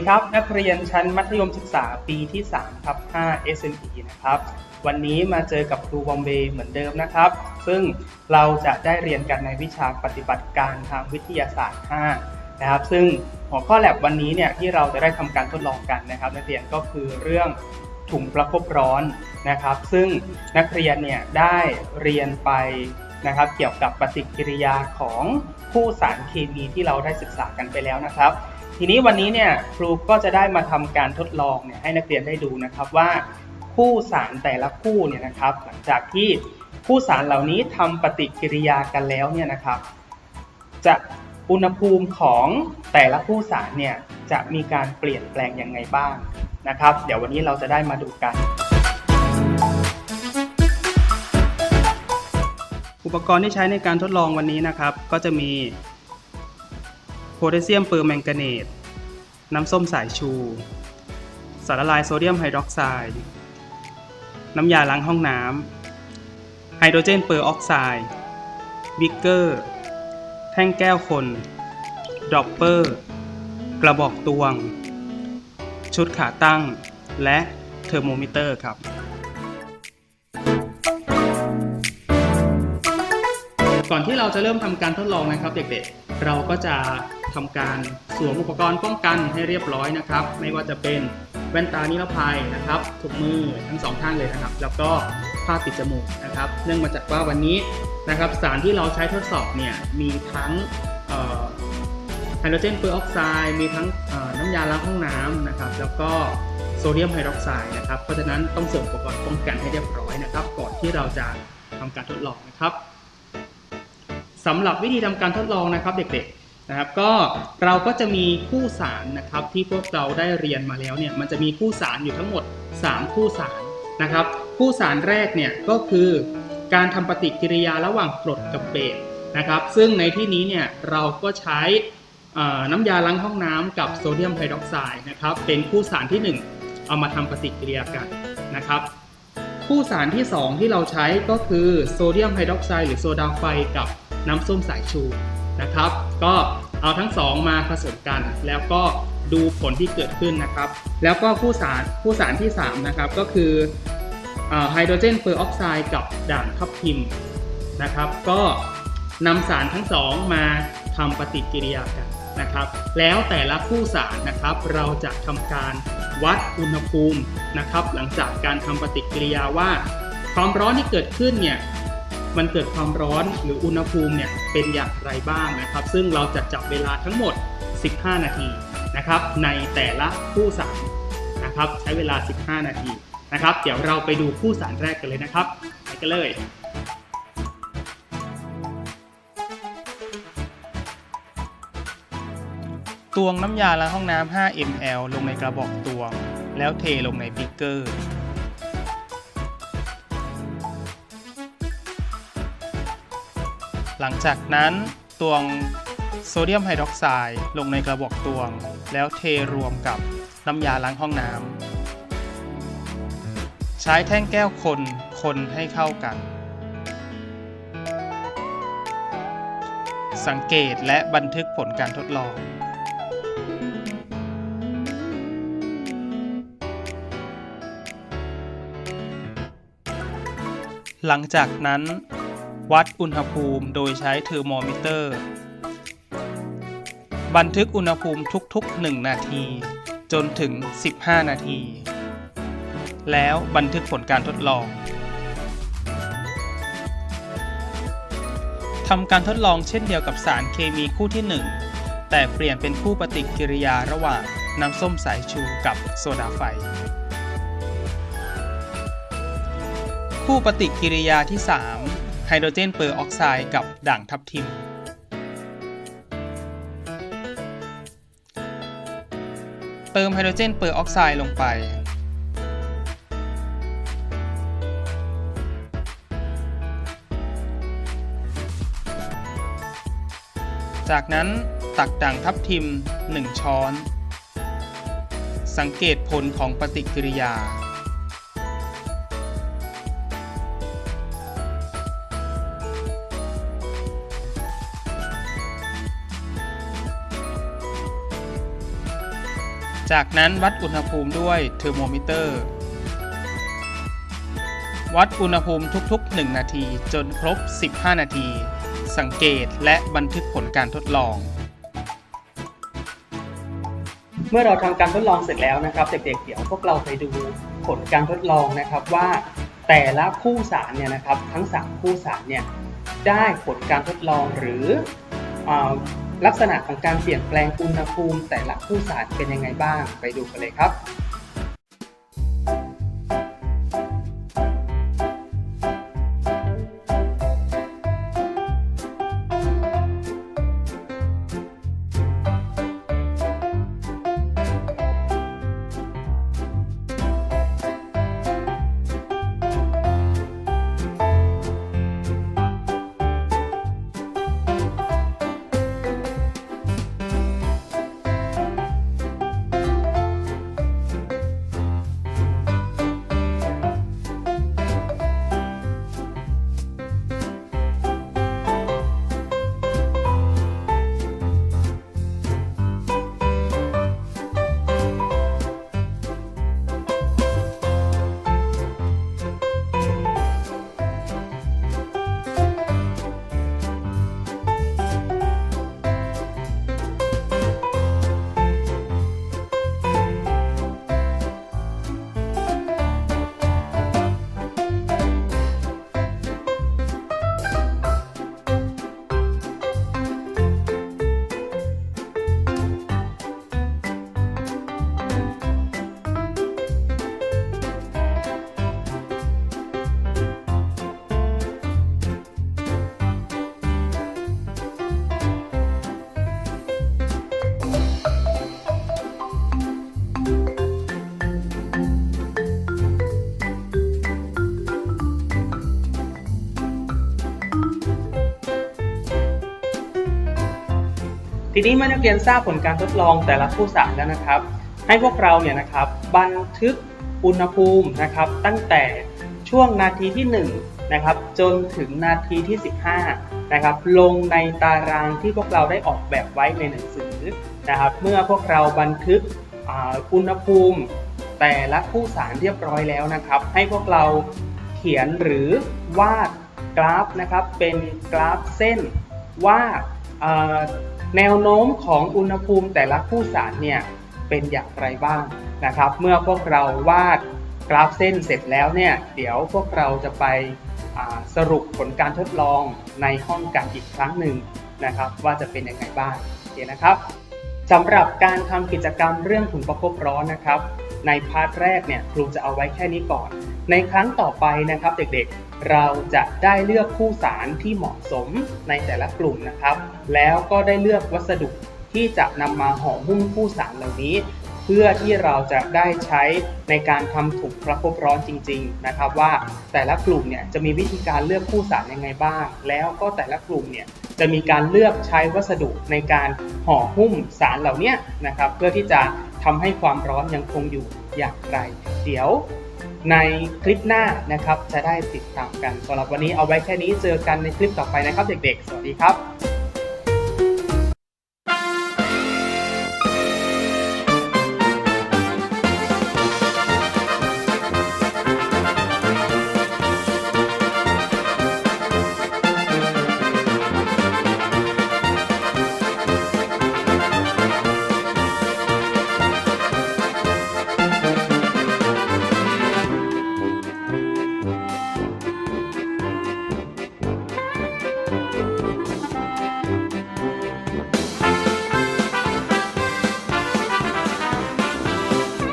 ดีครับ นักเรียนชั้นมัธยมศึกษาปีที่3ครับ5 SME นะครับ วันนี้มาเจอกับครูบอมเบย์เหมือนเดิมนะครับ ซึ่งเราจะได้เรียนกันในวิชาปฏิบัติการทางวิทยาศาสตร์ 5 นะครับ ซึ่งหัวข้อแลบวันนี้เนี่ยที่เราจะได้ทำการทดลองกันนะครับ นักเรียนก็คือเรื่องถุงประคบร้อนนะครับ ซึ่งนักเรียนเนี่ยได้เรียนไปนะครับ เกี่ยวกับปฏิกิริยาของคู่สารเคมีที่เราได้ศึกษากันไปแล้วนะครับ ทีนี้วันนี้เนี่ยครูก็จะได้มาทำการทดลองเนี่ยให้นักเรียนได้ดูนะครับว่าคู่สารแต่ละคู่เนี่ยนะครับ หลังจากที่คู่สารเหล่านี้ทำปฏิกิริยากันแล้วเนี่ยนะครับ จะอุณหภูมิของแต่ละคู่สารเนี่ยจะมีการเปลี่ยนแปลงยังไงบ้างนะครับ เดี๋ยววันนี้เราจะได้มาดูกัน อุปกรณ์ที่ใช้ในการทดลองวันนี้นะครับ ก็จะมี พแทสเซียมเปอร์แมงกาเนต น้ำส้มสายชู สารละลายโซเดียมไฮดรอกไซด์ น้ำยาล้างห้องน้ำ ไฮโดรเจนเปอร์ออกไซด์ บิกเกอร์ แท่งแก้วคน ดรอปเปอร์ กระบอกตวง ชุดขาตั้ง และเทอร์โมมิเตอร์ครับก่อนที่เราจะเริ่มทำการทดลองนะครับเด็กๆ เราก็จะทำการสวมอุปกรณ์ป้องกันให้เรียบร้อยนะครับ ไม่ว่าจะเป็นแว่นตานิรภัยนะครับถุงมือทั้งสองข้างเลยนะครับ แล้วก็ผ้าปิดจมูกนะครับ เนื่องมาจากว่าวันนี้นะครับสารที่เราใช้ทดสอบเนี่ยมีทั้งไฮโดรเจนเปอร์ออกไซด์มีทั้งน้ำยาล้างห้องน้ำนะครับแล้วก็โซเดียมไฮดรอกไซด์นะครับเพราะฉะนั้นต้องสวมอุปกรณ์ป้องกันให้เรียบร้อยนะครับ ก่อนที่เราจะทำการทดลองนะครับ สำหรับวิธีทำการทดลองนะครับเด็กๆนะครับ ก็เราก็จะมีคู่สารนะครับที่พวกเราได้เรียนมาแล้วเนี่ยมันจะมีคู่สารอยู่ทั้งหมด 3 คู่สารนะครับ คู่สารแรกเนี่ยก็คือการทำปฏิกิริยาระหว่างกรดกับเบสนะครับ ซึ่งในที่นี้เนี่ยเราก็ใช้น้ำยาล้างห้องน้ำกับโซเดียมไฮดรอกไซด์นะครับเป็นคู่สารที่ 1 เอามาทำปฏิกิริยากันนะครับคู่สารที่ 2 ที่เราใช้ก็คือโซเดียมไฮดรอกไซด์หรือโซดาไฟกับ น้ำส้มสายชูนะครับ ก็เอาทั้งสองมาผสมกัน แล้วก็ดูผลที่เกิดขึ้นนะครับ แล้วก็คู่สารคู่สารที่ 3 นะครับ ก็คือไฮโดรเจนเปอร์ออกไซด์กับด่างทับทิมนะครับ ก็นำสารทั้งสองมาทำปฏิกิริยากันนะครับ แล้วแต่ละคู่สารนะครับ เราจะทำการวัดอุณหภูมินะครับ หลังจากการทำปฏิกิริยาว่า ความร้อนที่เกิดขึ้นเนี่ย มันเกิดความร้อนหรืออุณหภูมิเนี่ยเป็นอย่างไรบ้างนะครับ ซึ่งเราจะจับเวลาทั้งหมด 15 นาทีนะครับในแต่ละคู่สารนะครับใช้เวลา 15 นาทีนะครับ เดี๋ยวเราไปดูคู่สารแรกกันเลยนะครับไปกันเลยตวงน้ำยาล้างห้องน้ำ 5 ml ลงในกระบอกตวง แล้วเทลงในบิกเกอร์ หลังจากนั้นตวงโซเดียมไฮดรอกไซด์ลงในกระบอกตวง แล้วเทรวมกับน้ำยาล้างห้องน้ำใช้แท่งแก้วคนคนให้เข้ากัน สังเกตและบันทึกผลการทดลองหลังจากนั้น วัดอุณหภูมิโดยใช้เทอร์โมมิเตอร์ บันทึกอุณหภูมิทุกๆ 1 นาที จนถึง 15 นาที แล้วบันทึกผลการทดลองทำการทดลองเช่นเดียวกับสารเคมีคู่ที่ 1 แต่เปลี่ยนเป็นคู่ปฏิกิริยาระหว่างน้ำส้มสายชูกับโซดาไฟ คู่ปฏิกิริยาที่ 3 ไฮโดรเจนเปอร์ออกไซด์กับด่างทับทิม เติมไฮโดรเจนเปอร์ออกไซด์ลงไป จากนั้นตักด่างทับทิม 1 ช้อน สังเกตผลของปฏิกิริยา จากนั้นวัดอุณหภูมิด้วยเทอร์โมมิเตอร์ วัดอุณหภูมิทุกๆ 1 นาทีจนครบ 15 นาที สังเกตและบันทึกผลการทดลอง เมื่อเราทำการทดลองเสร็จแล้วนะครับ เด็กๆ เดี๋ยวพวกเราไปดูผลการทดลองนะครับว่าแต่ละคู่สารเนี่ยนะครับทั้ง 3 คู่สารเนี่ยได้ผลการทดลองหรืออา ลักษณะของการเปลี่ยนแปลงอุณหภูมิแต่ละคู่สารเป็นยังไงบ้าง ไปดูกันเลยครับ ทีนี้เมื่อนักเรียนทราบผลการทดลองแต่ละคู่สารแล้วนะครับ ให้พวกเราเนี่ยนะครับบันทึกอุณหภูมินะครับ ตั้งแต่ช่วงนาทีที่1นะครับจนถึงนาทีที่ 15นะครับลงในตารางที่พวกเราได้ออกแบบไว้ในหนังสือนะครับ เมื่อพวกเราบันทึกอุณหภูมิแต่ละคู่สารเรียบร้อยแล้วนะครับ ให้พวกเราเขียนหรือวาดกราฟนะครับเป็นกราฟเส้นว่า แนวโน้มของอุณหภูมิแต่ละคู่สารเนี่ยเป็นอย่างไรบ้างนะครับ เมื่อพวกเราวาดกราฟเส้นเสร็จแล้วเนี่ยเดี๋ยวพวกเราจะไปสรุปผลการทดลองในห้องกันอีกครั้งหนึ่งนะครับ ว่าจะเป็นยังไงบ้างโอเคนะครับสำหรับการทำกิจกรรมเรื่องถุงประคบร้อนนะครับ ในพาร์ทแรกเนี่ยครูจะเอาไว้แค่นี้ก่อน ในครั้งต่อไปนะครับเด็กๆ เราจะได้เลือกคู่สารที่เหมาะสมในแต่ละกลุ่มนะครับ แล้วก็ได้เลือกวัสดุที่จะนำมาห่อหุ้มคู่สารเหล่านี้ เพื่อที่เราจะได้ใช้ในการทำถุงประคบร้อนจริง ๆ นะครับว่าแต่ละกลุ่มเนี่ยจะมีวิธีการเลือกคู่สารยังไงบ้าง แล้วก็แต่ละกลุ่มเนี่ยจะมีการเลือกใช้วัสดุในการห่อหุ้มสารเหล่านี้นะครับ เพื่อที่จะ ทำให้ความร้อนยังคงอยู่อย่างไร เดี๋ยวในคลิปหน้านะครับจะได้ติดตามกันสำหรับวันนี้เอาไว้แค่นี้เจอกันในคลิปต่อไปนะครับเด็กๆ สวัสดีครับ